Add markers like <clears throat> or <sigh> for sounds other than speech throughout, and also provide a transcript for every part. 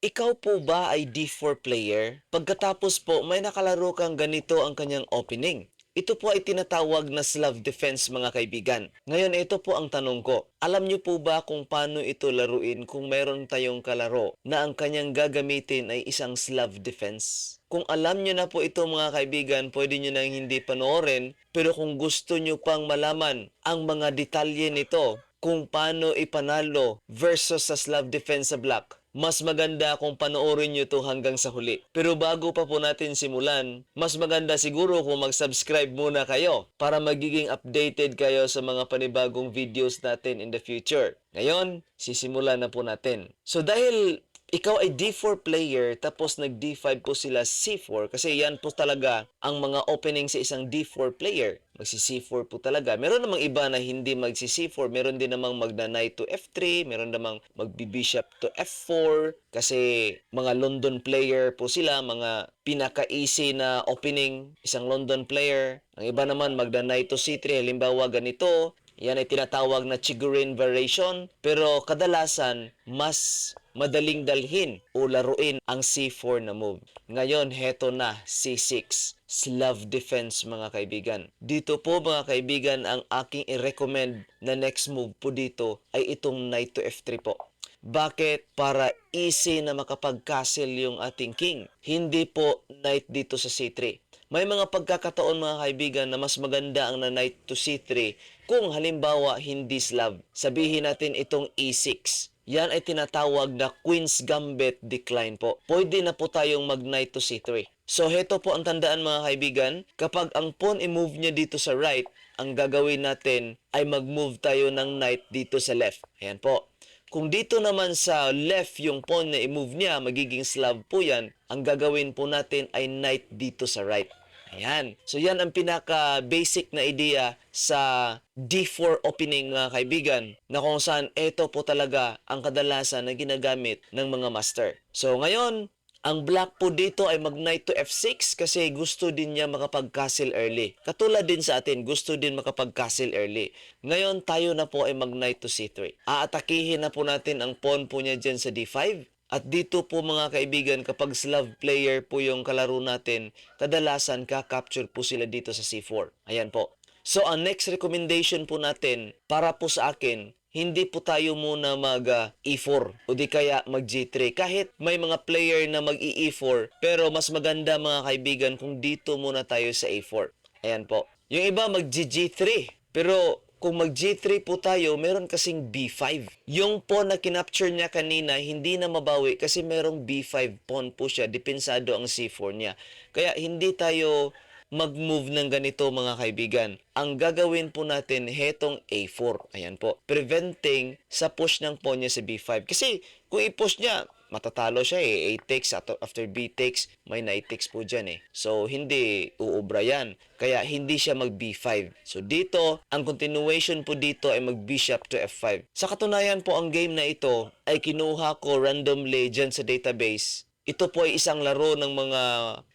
ikaw po ba ay D4 player? Pagkatapos po, may nakalaro kang ganito ang kanyang opening. Ito po ay tinatawag na Slav Defense mga kaibigan. Ngayon, ito po ang tanong ko. Alam niyo po ba kung paano ito laruin kung meron tayong kalaro na ang kanyang gagamitin ay isang Slav Defense? Kung alam niyo na po ito mga kaibigan, pwede niyo nang hindi panoorin. Pero kung gusto niyo pang malaman ang mga detalye nito, kung paano ipanalo versus sa Slav Defense sa Black, mas maganda kung panoorin nyo to hanggang sa huli. Pero bago pa po natin simulan, mas maganda siguro kung mag-subscribe muna kayo para magiging updated kayo sa mga panibagong videos natin in the future. Ngayon, sisimulan na po natin. So dahil ikaw ay D4 player tapos nag D5 po sila C4 kasi yan po talaga ang mga opening sa isang D4 player. Magsi C4 po talaga. Meron namang iba na hindi magsi C4, meron din namang magna knight to F3, meron namang magbi bishop to F4 kasi mga London player po sila, mga pinaka-easy na opening isang London player. Ang iba naman magna knight to C3, halimbawa ganito, yan ay tinatawag na Chigurin variation pero kadalasan mas madaling dalhin o laruin ang C4 na move. Ngayon, heto na C6. Slav defense mga kaibigan. Dito po mga kaibigan ang aking i-recommend na next move po dito ay itong knight to F3 po. Bakit? Para easy na makapag-castle yung ating king. Hindi po knight dito sa C3. May mga pagkakataon mga kaibigan na mas maganda ang na knight to C3 kung halimbawa hindi Slav. Sabihin natin itong E6. Yan ay tinatawag na Queen's Gambit decline po. Pwede na po tayong mag knight to C3. So heto po ang tandaan mga kaibigan, kapag ang pawn i-move niya dito sa right, ang gagawin natin ay mag-move tayo ng knight dito sa left. Ayan po. Kung dito naman sa left yung pawn na i-move niya, magiging Slav po yan, ang gagawin po natin ay knight dito sa right. Ayan. So yan ang pinaka-basic na idea sa D4 opening mga kaibigan na kung saan ito po talaga ang kadalasan na ginagamit ng mga master. So ngayon, ang black po dito ay mag knight to f6 kasi gusto din niya makapag-castle early. Katulad din sa atin, gusto din makapag-castle early. Ngayon tayo na po ay mag knight to c3. Aatakihin na po natin ang pawn po niya dyan sa d5. At dito po mga kaibigan, kapag Slav player po yung kalaro natin, kadalasan ka-capture po sila dito sa C4. Ayan po. So ang next recommendation po natin para po sa akin, hindi po tayo muna mag uh, E4 o di kaya mag G3 kahit may mga player na mag E4 pero mas maganda mga kaibigan kung dito muna tayo sa A4. Ayan po. Yung iba mag G3 pero kung mag G3 po tayo, meron kasing B5. Yung pawn na kinapture niya kanina, hindi na mabawi kasi merong B5 pawn po siya. Depensado ang C4 niya. Kaya hindi tayo mag-move ng ganito mga kaibigan. Ang gagawin po natin, hetong A4. Ayan po. Preventing sa push ng pawn niya sa B5. Kasi kung i-push niya, matatalo siya eh. A takes, after B takes, may knight takes po dyan eh. So, hindi uubra yan. Kaya, hindi siya mag B5. So, dito, ang continuation po dito ay mag bishop to F5. Sa katunayan po, ang game na ito ay kinuha ko randomly dyan sa database. Ito po ay isang laro ng mga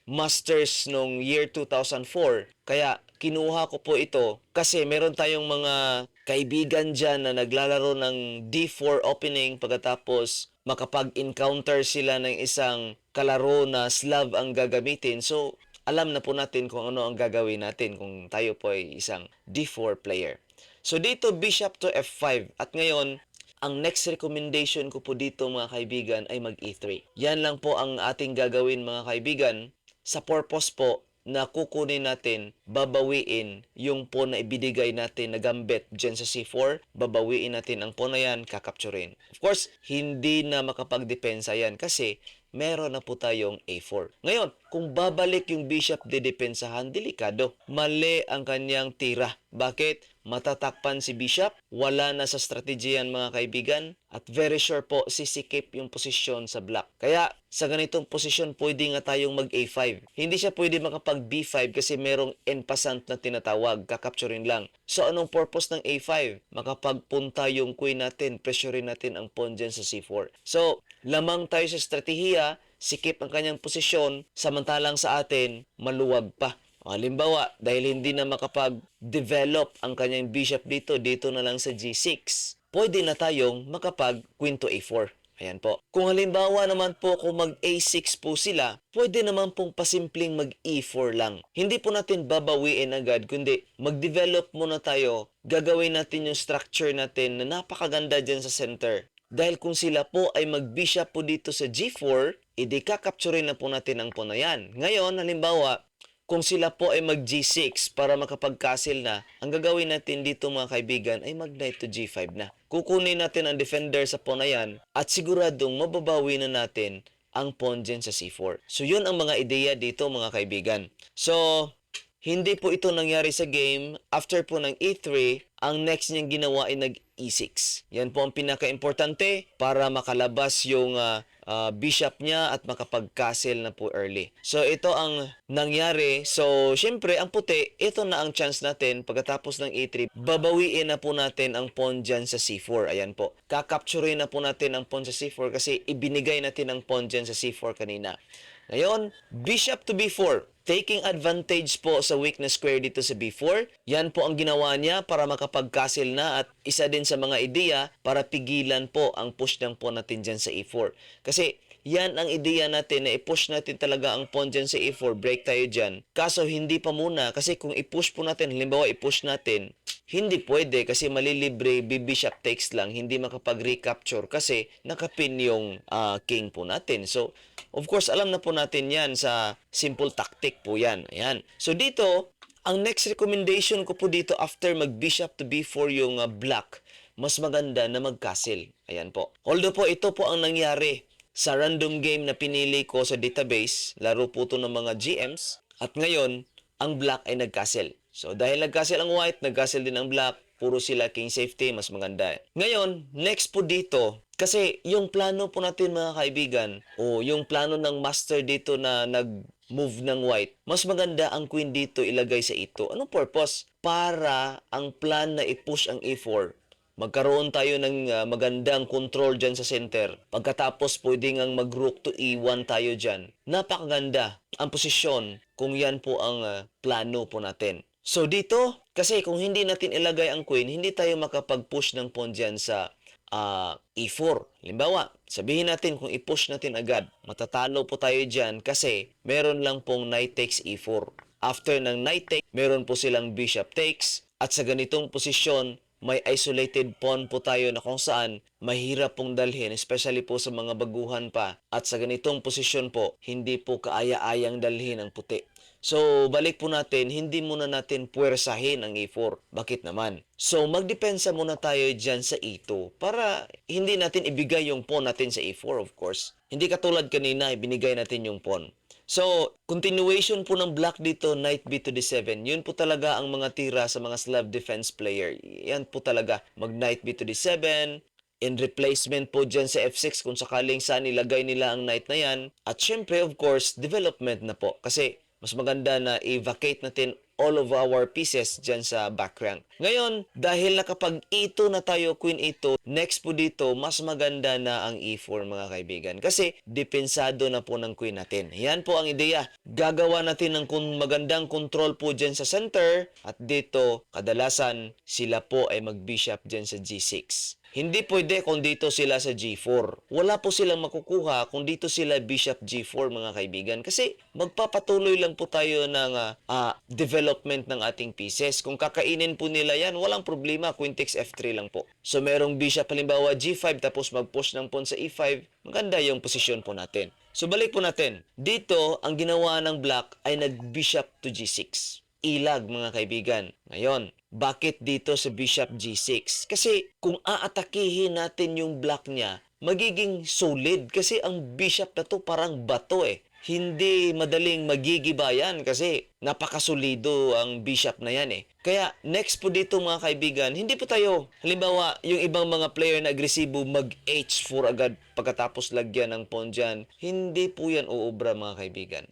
masters nung year 2004. Kaya, kinuha ko po ito kasi meron tayong mga kaibigan dyan na naglalaro ng D4 opening pagkatapos makapag-encounter sila ng isang kalaro na Slav ang gagamitin. So, alam na po natin kung ano ang gagawin natin kung tayo po ay isang D4 player. So, dito bishop to F5 at ngayon, ang next recommendation ko po dito mga kaibigan ay mag E3. Yan lang po ang ating gagawin mga kaibigan sa purpose po na kukunin natin, babawiin yung pawn na ibinigay natin na gambit dyan sa C4, babawiin natin ang pawn na yan, kakapturin. Of course, hindi na makapagdepensa yan kasi meron na po tayong A4. Ngayon, kung babalik yung bishop de depensahan, delikado. Mali ang kanyang tira. Bakit? Matatakpan si bishop, wala na sa strategiyan mga kaibigan, at very sure po sisikip yung posisyon sa black. Kaya sa ganitong posisyon, pwede nga tayong mag A5. Hindi siya pwede makapag B5 kasi merong en passant na tinatawag, kakapturin lang. So anong purpose ng A5? Makapagpunta yung queen natin, pressurein natin ang pawn dyan sa C4. So, lamang tayo sa strategiya, sikip ang kanyang posisyon, samantalang sa atin, maluwag pa. Halimbawa, dahil hindi na makapag-develop ang kanyang bishop dito, dito na lang sa G6, pwede na tayong makapag queen to A4. Ayan po. Kung halimbawa naman po kung mag A6 po sila, pwede naman pong pasimpleng mag E4 lang. Hindi po natin babawiin agad, kundi mag-develop muna tayo. Gagawin natin yung structure natin na napakaganda dyan sa center. Dahil kung sila po ay mag-bishop po dito sa G4, edi kakapturin na po natin ang pawn na yan. Ngayon, halimbawa, kung sila po ay mag G6 para makapag-castle na, ang gagawin natin dito mga kaibigan ay mag knight to G5 na. Kukunin natin ang defender sa pawn na yan at siguradong mababawi na natin ang pawn dyan sa C4. So yun ang mga ideya dito mga kaibigan. So hindi po ito nangyari sa game. After po ng E3, ang next niyang ginawa ay nag E6. Yan po ang pinaka-importante para makalabas yung ah, ah, bishop niya at makapag-castle na po early. So ito ang nangyari. So syempre ang puti, ito na ang chance natin pagkatapos ng E3, babawiin na po natin ang pawn dyan sa C4. Ayan po. Kakapturein na po natin ang pawn sa C4 kasi ibinigay natin ang pawn dyan sa C4 kanina. Ngayon, bishop to B4. Taking advantage po sa weakness square dito sa B4. Yan po ang ginawa niya para makapag-castle na at isa din sa mga ideya para pigilan po ang push ng pawn natin dyan sa E4. Kasi yan ang ideya natin na i-push natin talaga ang pawn dyan sa E4. Break tayo dyan. Kaso hindi pa muna kasi kung i-push po natin, halimbawa i-push natin, hindi pwede kasi malilibre bishop takes lang, hindi makapag-recapture kasi nakapin yung ah, king po natin. So, of course, alam na po natin yan sa simple tactic po yan. Ayan. So, dito, ang next recommendation ko po dito after mag-bishop to b4 yung ah, black, mas maganda na mag-castle. Ayan po. Although po, ito po ang nangyari sa random game na pinili ko sa database. Laro po to ng mga GMs. At ngayon, ang black ay nag-castle. So dahil nag-castle ang white, nag-castle din ang black, puro sila king safety, mas maganda. Ngayon, next po dito, kasi yung plano po natin mga kaibigan, o yung plano ng master dito na nag-move ng white, mas maganda ang queen dito ilagay sa ito. Anong purpose? Para ang plan na i-push ang e4, magkaroon tayo ng ah, magandang control dyan sa center. Pagkatapos pwede ngang mag-rook to e1 tayo dyan. Napakaganda ang posisyon kung yan po ang ah, plano po natin. So dito, kasi kung hindi natin ilagay ang queen, hindi tayo makapag-push ng pawn dyan sa ah, e4. Halimbawa, sabihin natin kung i-push natin agad, matatalo po tayo dyan kasi meron lang pong knight takes e4. After ng knight take, meron po silang bishop takes at sa ganitong posisyon, may isolated pawn po tayo na kung saan mahirap pong dalhin, especially po sa mga baguhan pa. At sa ganitong posisyon po, hindi po kaaya-ayang dalhin ang puti. So, balik po natin, hindi muna natin puwersahin ang E4. Bakit naman? So, magdepensa muna tayo dyan sa E2 para hindi natin ibigay yung pawn natin sa E4, of course. Hindi katulad kanina, ibinigay natin yung pawn. So, continuation po ng black dito, knight b to d7. Yun po talaga ang mga tira sa mga Slav defense player. Yan po talaga, mag knight b to d7, in replacement po dyan sa f6 kung sakaling saan ilagay nila ang knight na yan. At syempre, of course, development na po. Kasi mas maganda na i-vacate natin all of our pieces dyan sa back rank. Ngayon, dahil nakapag E2 na tayo, Queen E2, next po dito, mas maganda na ang E4 mga kaibigan. Kasi, depensado na po ng Queen natin. Yan po ang ideya. Gagawa natin ng magandang control po dyan sa center. At dito, kadalasan, sila po ay mag-bishop dyan sa G6. Hindi pwede kung dito sila sa G4. Wala po silang makukuha kung dito sila Bishop G4 mga kaibigan. Kasi magpapatuloy lang po tayo ng ah, ah, development ng ating pieces. Kung kakainin po nila yan, walang problema. Queen takes F3 lang po. So merong Bishop halimbawa G5 tapos mag-push ng pawn sa E5. Maganda yung posisyon po natin. So balik po natin. Dito, ang ginawa ng black ay nag-bishop to G6 ilag mga kaibigan. Ngayon, bakit dito sa bishop g6? Kasi kung aatakihin natin yung black niya, magiging solid kasi ang bishop na to parang bato eh. Hindi madaling magigiba yan kasi napakasolido ang bishop na yan eh. Kaya next po dito mga kaibigan, hindi po tayo, halimbawa yung ibang mga player na agresibo mag h4 agad pagkatapos lagyan ng pawn dyan, hindi po yan uubra mga kaibigan.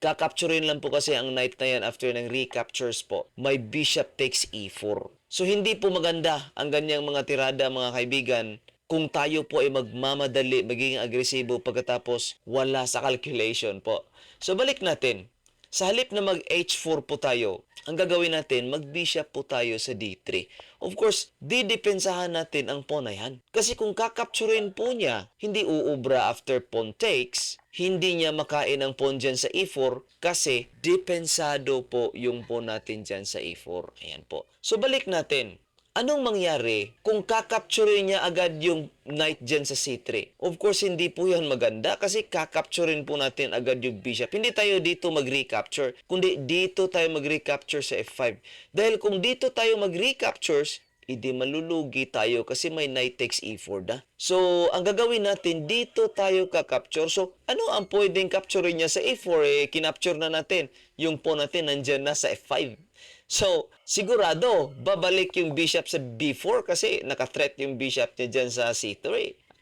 Kakapturein lang po kasi ang knight na yan after ng recaptures po. May bishop takes e4. So hindi po maganda ang ganyang mga tirada mga kaibigan kung tayo po ay magmamadali, magiging agresibo pagkatapos wala sa calculation po. So balik natin. Sa halip na mag H4 po tayo, ang gagawin natin, mag-bishop po tayo sa D3. Of course, didepensahan natin ang pawn na yan. Kasi kung kakapturin po niya, hindi uubra after pawn takes, hindi niya makain ang pawn dyan sa E4 kasi depensado po yung pawn natin dyan sa E4. Ayan po. So balik natin. Anong mangyari kung kakapturin niya agad yung knight dyan sa C3? Of course, hindi po yan maganda kasi kakapturin po natin agad yung bishop. Hindi tayo dito mag-recapture, kundi dito tayo mag-recapture sa F5. Dahil kung dito tayo mag-recaptures, hindi malulugi tayo kasi may knight takes e4 na. So, ang gagawin natin, dito tayo ka-capture. So, ano ang pwedeng capture niya sa e4? Eh, kinapture na natin. Yung pawn natin nandyan na sa f5. So, sigurado, babalik yung bishop sa b4 kasi nakathreat yung bishop niya dyan sa c3.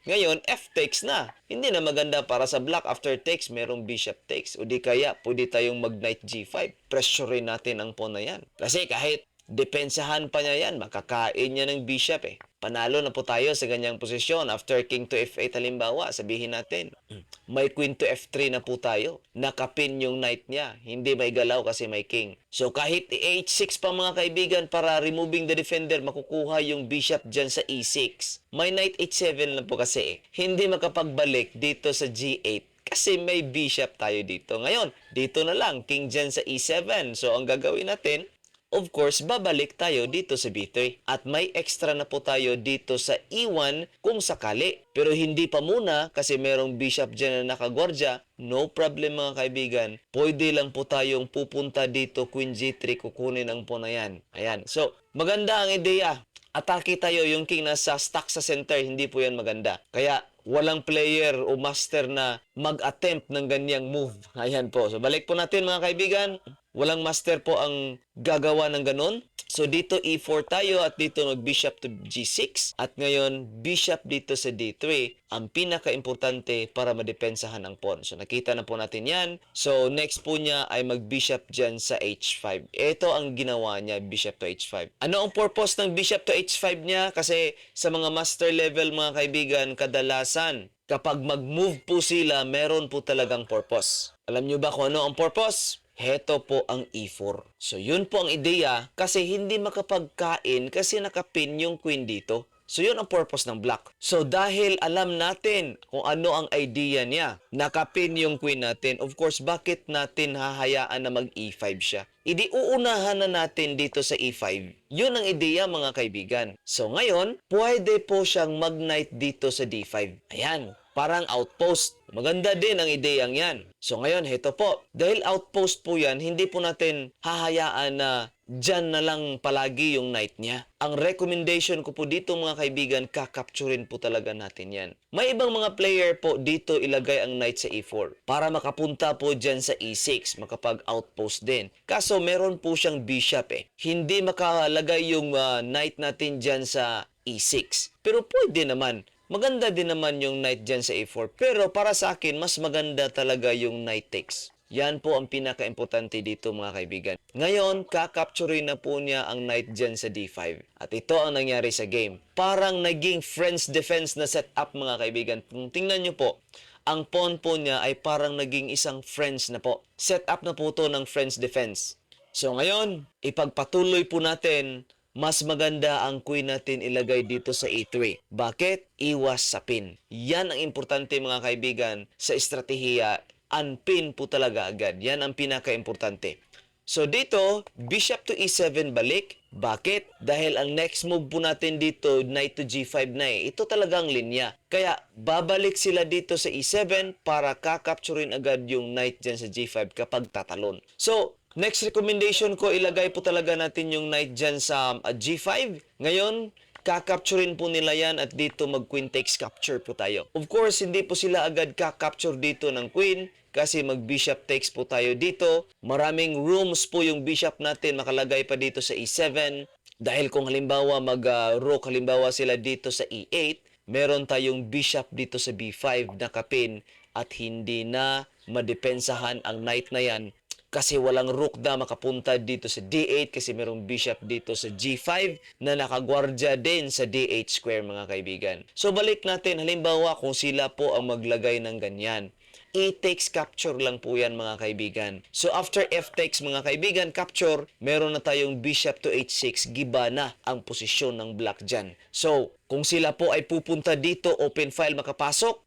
Ngayon, f takes na. Hindi na maganda para sa black. After takes, merong bishop takes. O di kaya, pwede tayong mag knight g5. Pressurein natin ang pawn na yan. Kasi kahit depensahan pa niya yan, makakain niya ng bishop eh. Panalo na po tayo sa ganyang posisyon. After king to f8 halimbawa, sabihin natin, <clears throat> may queen to f3 na po tayo. Nakapin yung knight niya. Hindi may galaw kasi may king. So kahit h6 pa mga kaibigan para removing the defender, makukuha yung bishop dyan sa e6. May knight h7 lang po kasi. Hindi makapagbalik dito sa g8 kasi may bishop tayo dito. Ngayon, dito na lang, king dyan sa e7. So, ang gagawin natin, of course, babalik tayo dito sa B3. At may extra na po tayo dito sa E1 kung sakali. Pero hindi pa muna kasi merong bishop dyan na nakagwardya. No problem mga kaibigan. Pwede lang po tayong pupunta dito Queen G3 kukunin ang po na yan. Ayan. So, maganda ang ideya. Atake tayo yung king nasa stuck sa center. Hindi po yan maganda. Kaya walang player o master na mag-attempt ng ganyang move. Ayan po. So balik po natin mga kaibigan. Walang master po ang gagawa ng ganun. So dito E4 tayo at dito mag bishop to G6 at ngayon bishop dito sa D3 ang pinaka-importante para madepensahan ang pawn. So nakita na po natin yan. So next po niya ay mag bishop dyan sa H5. Ito ang ginawa niya bishop to H5. Ano ang purpose ng bishop to H5 niya? Kasi sa mga master level mga kaibigan kadalasan kapag mag-move po sila meron po talagang purpose. Alam niyo ba kung ano ang purpose? Heto po ang E4. So yun po ang ideya kasi hindi makapagkain kasi nakapin yung queen dito. So yun ang purpose ng black. So dahil alam natin kung ano ang idea niya, nakapin yung queen natin, of course bakit natin hahayaan na mag E5 siya? Idi uunahan na natin dito sa E5. Yun ang ideya mga kaibigan. So ngayon, pwede po siyang mag knight dito sa D5. Ayan, parang outpost. Maganda din ang ideyang yan. So ngayon, heto po. Dahil outpost po yan, hindi po natin hahayaan na dyan na lang palagi yung knight niya. Ang recommendation ko po dito mga kaibigan, kakapturin po talaga natin yan. May ibang mga player po dito ilagay ang knight sa e4 para makapunta po dyan sa e6, makapag-outpost din. Kaso meron po siyang bishop eh. Hindi makalagay yung ah, knight natin dyan sa e6. Pero pwede naman. Maganda din naman yung knight dyan sa a4. Pero para sa akin, mas maganda talaga yung knight takes. Yan po ang pinaka-importante dito mga kaibigan. Ngayon, kakapturin na po niya ang knight dyan sa d5. At ito ang nangyari sa game. Parang naging friends defense na setup mga kaibigan. Kung tingnan nyo po, ang pawn po niya ay parang naging isang friends na po. Setup na po to ng friends defense. So ngayon, ipagpatuloy po natin mas maganda ang queen natin ilagay dito sa E3. Bakit? Iwas sa pin. Yan ang importante mga kaibigan sa estratehiya. Unpin po talaga agad. Yan ang pinaka-importante. So dito, bishop to e7 balik. Bakit? Dahil ang next move po natin dito, knight to g5 na eh. Ito talagang linya. Kaya babalik sila dito sa e7 para kakapturin agad yung knight dyan sa g5 kapag tatalon. So, next recommendation ko, ilagay po talaga natin yung knight dyan sa uh, g5. Ngayon, kakapturin po nila yan at dito mag queen takes capture po tayo. Of course, hindi po sila agad kakapture dito ng queen kasi mag bishop takes po tayo dito. Maraming rooms po yung bishop natin makalagay pa dito sa e7. Dahil kung halimbawa mag uh, rook halimbawa sila dito sa e8, meron tayong bishop dito sa b5 na kapin at hindi na madepensahan ang knight na yan kasi walang rook na makapunta dito sa D8 kasi merong bishop dito sa G5 na nakagwardya din sa D8 square mga kaibigan. So balik natin halimbawa kung sila po ang maglagay ng ganyan. E takes capture lang po yan mga kaibigan. So after F takes mga kaibigan, capture, meron na tayong bishop to H6, giba na ang posisyon ng black dyan. So kung sila po ay pupunta dito, open file makapasok,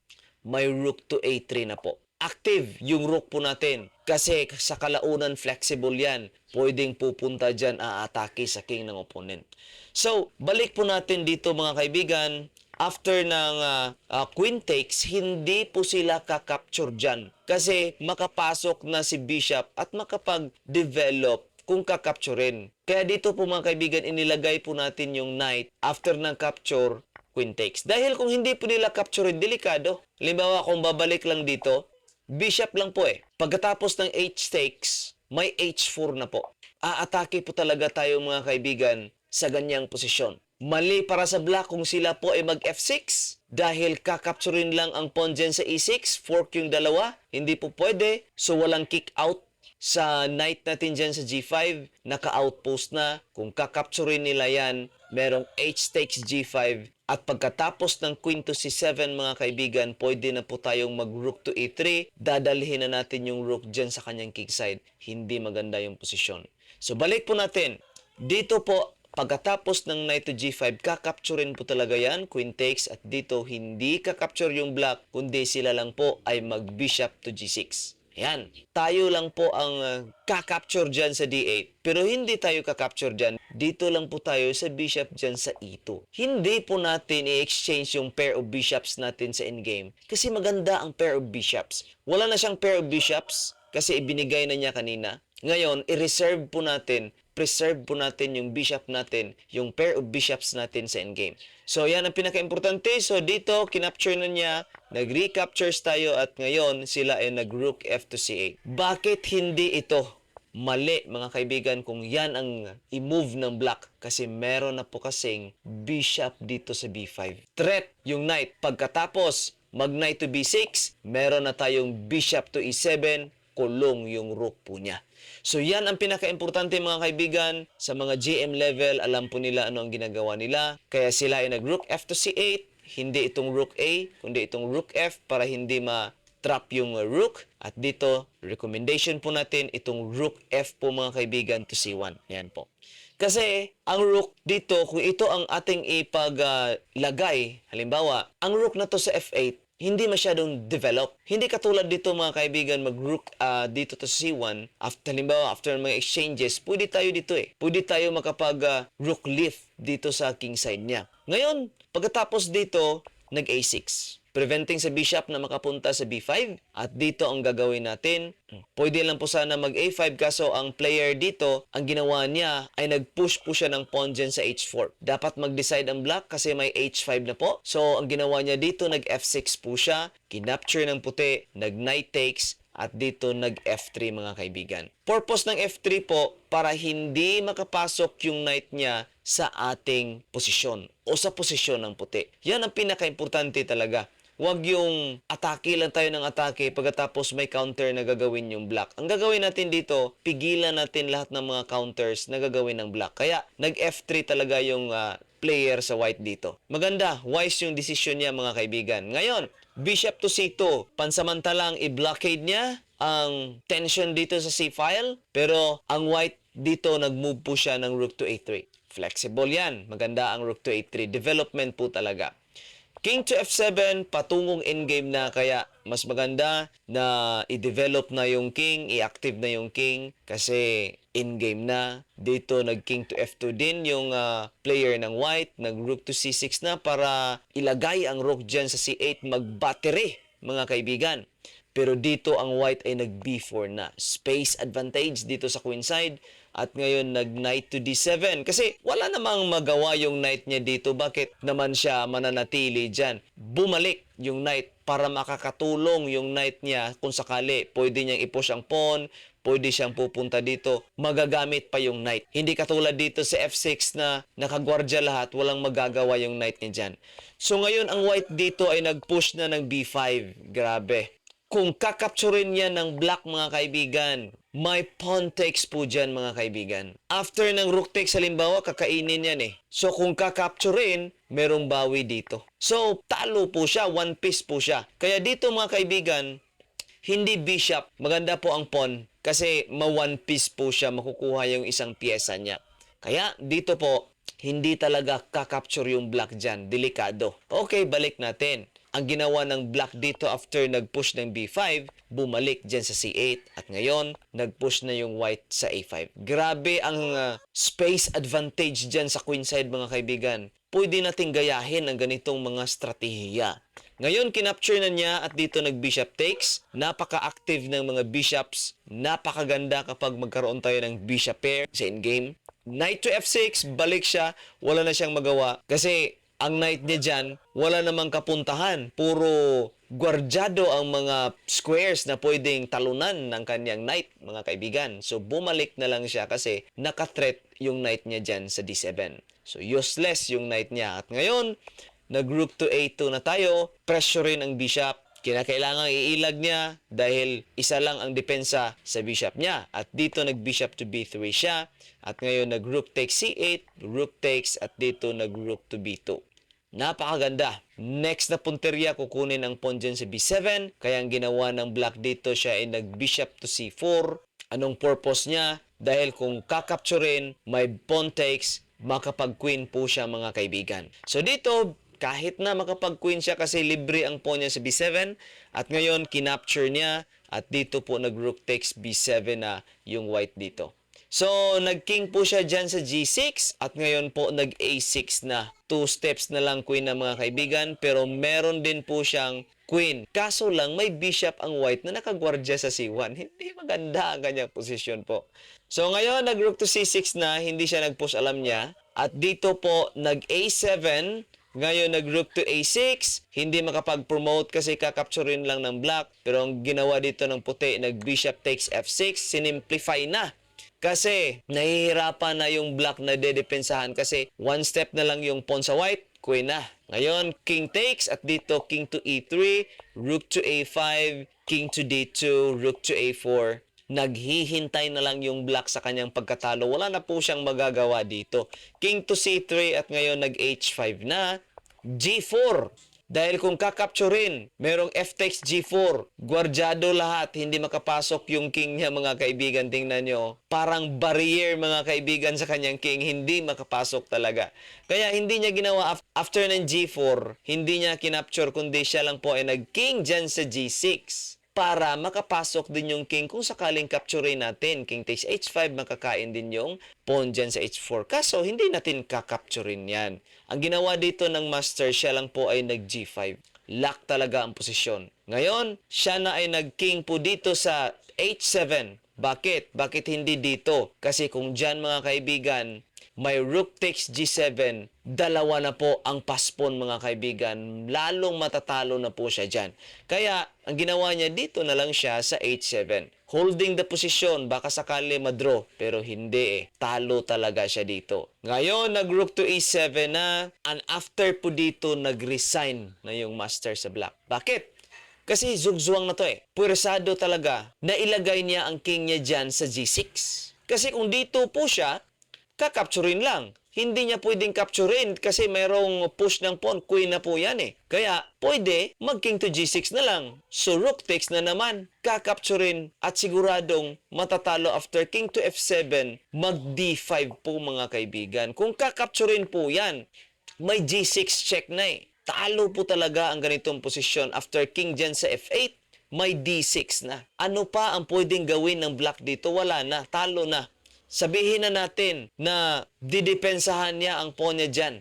may rook to A3 na po. Active yung rook po natin. Kasi sa kalaunan flexible yan. Pwedeng pupunta dyan aatake sa king ng opponent. So, balik po natin dito mga kaibigan. After ng ah, ah, queen takes, hindi po sila kakapture dyan. Kasi makapasok na si bishop at makapag-develop kung kakapturin. Kaya dito po mga kaibigan, inilagay po natin yung knight after ng capture, queen takes. Dahil kung hindi po nila capturein, delikado. Halimbawa, kung babalik lang dito, bishop lang po eh. Pagkatapos ng h takes, may h4 na po. Aatake po talaga tayo mga kaibigan sa ganyang posisyon. Mali para sa black kung sila po ay mag f6 dahil kakapturin lang ang pawn dyan sa e6, fork yung dalawa, hindi po pwede. So walang kick out sa knight natin dyan sa g5, naka-outpost na. Kung kakapturin nila yan, merong h takes g5 at pagkatapos ng queen to c7 mga kaibigan, pwede na po tayong mag rook to e3. Dadalhin na natin yung rook dyan sa kanyang kickside. Hindi maganda yung posisyon. So balik po natin. Dito po, pagkatapos ng knight to g5, kakapturin po talaga yan, queen takes, at dito hindi kakapture yung black, kundi sila lang po ay mag bishop to g6. Yan. Tayo lang po ang uh, kakapture dyan sa D8. Pero hindi tayo kakapture dyan. Dito lang po tayo sa bishop dyan sa E2. Hindi po natin i-exchange yung pair of bishops natin sa endgame. Kasi maganda ang pair of bishops. Wala na siyang pair of bishops kasi ibinigay na niya kanina. Ngayon, i-reserve po natin, preserve po natin yung bishop natin, yung pair of bishops natin sa endgame. So, yan ang pinaka-importante. So, dito, kinapture na niya, nag-recaptures tayo at ngayon, sila ay nag-rook f to c8. Bakit hindi ito mali mga kaibigan kung yan ang i-move ng black kasi meron na po kasing bishop dito sa b5. Threat yung knight. Pagkatapos mag knight to b6, meron na tayong bishop to e7, kulong yung rook po niya. So yan ang pinaka-importante mga kaibigan sa mga GM level, alam po nila ano ang ginagawa nila. Kaya sila ay nag-rook f to c8, hindi itong rook A, kundi itong rook F para hindi ma-trap yung uh, rook. At dito, recommendation po natin itong rook F po mga kaibigan to C1. Yan po. Kasi ang rook dito, kung ito ang ating ipaglagay, halimbawa, ang rook na to sa F8, hindi masyadong develop. Hindi katulad dito mga kaibigan mag-rook ah, dito to C1. After, halimbawa, after mga exchanges, pwede tayo dito eh. Pwede tayo makapag ah, rook lift dito sa king side niya. Ngayon, pagkatapos dito, nag A6 preventing sa bishop na makapunta sa b5 at dito ang gagawin natin pwede lang po sana mag a5 kaso ang player dito ang ginawa niya ay nag-push po siya ng pawn dyan sa h4 dapat mag-decide ang black kasi may h5 na po so ang ginawa niya dito nag f6 po siya kinapture ng puti nag knight takes at dito nag F3 mga kaibigan. Purpose ng F3 po para hindi makapasok yung knight niya sa ating posisyon o sa posisyon ng puti. Yan ang pinaka-importante talaga. Huwag yung atake lang tayo ng atake pagkatapos may counter na gagawin yung black. Ang gagawin natin dito, pigilan natin lahat ng mga counters na gagawin ng black. Kaya nag F3 talaga yung ah, player sa white dito. Maganda, wise yung decision niya mga kaibigan. Ngayon, bishop to c2, pansamantalang i-blockade niya ang tension dito sa c-file, pero ang white dito nag-move po siya ng rook to a3. Flexible yan. Maganda ang rook to a3. Development po talaga. King to f7, patungong endgame na kaya mas maganda na i-develop na yung king, i-active na yung king kasi in-game na. Dito nag-king to f2 din yung ah, player ng white, nag-rook to c6 na para ilagay ang rook dyan sa c8, mag-battery mga kaibigan. Pero dito ang white ay nag b4 na. Space advantage dito sa queen side. At ngayon nag knight to d7. Kasi wala namang magawa yung knight niya dito. Bakit naman siya mananatili dyan? Bumalik yung knight para makakatulong yung knight niya kung sakali. Pwede niyang i-push ang pawn. Pwede siyang pupunta dito. Magagamit pa yung knight. Hindi katulad dito sa f6 na nakagwardya lahat. Walang magagawa yung knight niya dyan. So ngayon ang white dito ay nag-push na ng b5. Grabe kung kakapturin niya ng black mga kaibigan, may pawn takes po dyan mga kaibigan. After ng rook takes halimbawa, kakainin yan eh. So kung kakapturin, merong bawi dito. So talo po siya, one piece po siya. Kaya dito mga kaibigan, Hindi bishop, maganda po ang pawn kasi ma one piece po siya, makukuha yung isang pyesa niya. Kaya dito po, hindi talaga kakapture yung black dyan. Delikado. Okay, balik natin. Ang ginawa ng black dito after nag-push ng B5, bumalik dyan sa C8. At ngayon, nag-push na yung white sa A5. Grabe ang uh, space advantage dyan sa queen side mga kaibigan. Pwede nating gayahin ang ganitong mga strategiya. Ngayon, kinapture na niya at dito nag-bishop takes. Napaka-active ng mga bishops. Napakaganda kapag magkaroon tayo ng bishop pair sa in-game. Knight to F6, balik siya. Wala na siyang magawa. Kasi ang knight niya dyan, wala namang kapuntahan. Puro gwardyado ang mga squares na pwedeng talunan ng kanyang knight, mga kaibigan. So, bumalik na lang siya kasi nakathreat yung knight niya dyan sa D7. So, useless yung knight niya. At ngayon, nag-rook to A2 na tayo, pressurein ang bishop. Kinakailangan iilag niya dahil isa lang ang depensa sa bishop niya. At dito nag-bishop to B3 siya. At ngayon nag-rook takes C8, rook takes at dito nag-rook to B2. Napakaganda. Next na punteriya, kukunin ang pawn dyan sa B7. Kaya ang ginawa ng black dito siya ay nag-bishop to C4. Anong purpose niya? Dahil kung kakapturin, may pawn takes, makapag-queen po siya mga kaibigan. So dito, kahit na makapag-queen siya kasi libre ang pawn niya sa B7 at ngayon kinapture niya at dito po nag-rook takes B7 na yung white dito. So, nag-king po siya dyan sa G6 at ngayon po nag-A6 na. Two steps na lang queen na mga kaibigan pero meron din po siyang queen. Kaso lang may bishop ang white na nakagwardya sa C1. <laughs> Hindi maganda ang kanyang posisyon po. So, ngayon nag-rook to C6 na, hindi siya nag-push alam niya. At dito po nag-A7 ngayon, nag-rook to A6, hindi makapag-promote kasi kakapturin lang ng black. Pero ang ginawa dito ng puti, nag-bishop takes F6, sinimplify na. Kasi nahihirapan na yung black na dedepensahan kasi one step na lang yung pawn sa white, queen na. Ngayon, king takes at dito king to E3, rook to A5, king to D2, rook to A4. Naghihintay na lang yung black sa kanyang pagkatalo. Wala na po siyang magagawa dito. King to C3 at ngayon nag H5 na. G4. Dahil kung kakapturin, merong F takes G4, gwardyado lahat, hindi makapasok yung king niya mga kaibigan, tingnan nyo. Parang barrier mga kaibigan sa kanyang king, hindi makapasok talaga. Kaya hindi niya ginawa af- after ng G4, hindi niya kinapture, kundi siya lang po ay nag-king dyan sa G6 para makapasok din yung king kung sakaling capturein natin. King takes h5, makakain din yung pawn dyan sa h4. Kaso, hindi natin kakapturein yan. Ang ginawa dito ng master, siya lang po ay nag g5. Lock talaga ang posisyon. Ngayon, siya na ay nag-king po dito sa h7. Bakit? Bakit hindi dito? Kasi kung dyan mga kaibigan, may rook takes g7, dalawa na po ang paspon mga kaibigan. Lalong matatalo na po siya dyan. Kaya, ang ginawa niya dito na lang siya sa h7. Holding the position, baka sakali madraw. Pero hindi eh. Talo talaga siya dito. Ngayon, nag-rook to e7 na. And after po dito, nag-resign na yung master sa black. Bakit? Kasi zugzwang na to eh. Puwersado talaga na ilagay niya ang king niya dyan sa g6. Kasi kung dito po siya, kakapturin lang. Hindi niya pwedeng capturein kasi mayroong push ng pawn. Queen na po yan eh. Kaya pwede mag-king to g6 na lang. So rook takes na naman. Kakapturin at siguradong matatalo after king to f7. Mag d5 po mga kaibigan. Kung kakapturin po yan, may g6 check na eh. Talo po talaga ang ganitong posisyon after king dyan sa f8 may D6 na. Ano pa ang pwedeng gawin ng black dito? Wala na. Talo na. Sabihin na natin na didepensahan niya ang pawn niya dyan.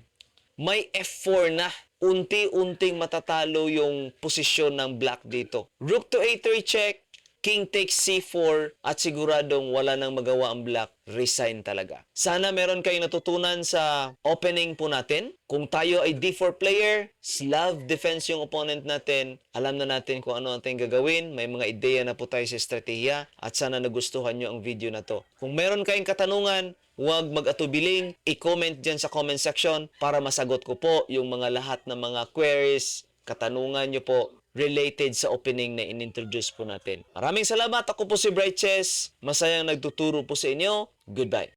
May F4 na. Unti-unting matatalo yung posisyon ng black dito. Rook to A3 check. King takes C4 at siguradong wala nang magawa ang black, resign talaga. Sana meron kayong natutunan sa opening po natin. Kung tayo ay D4 player, Slav defense yung opponent natin. Alam na natin kung ano ang ating gagawin. May mga ideya na po tayo sa estratehiya at sana nagustuhan nyo ang video na to. Kung meron kayong katanungan, huwag mag-atubiling, i-comment dyan sa comment section para masagot ko po yung mga lahat ng mga queries, katanungan nyo po related sa opening na inintroduce po natin. Maraming salamat. Ako po si Bright Chess. Masayang nagtuturo po sa inyo. Goodbye.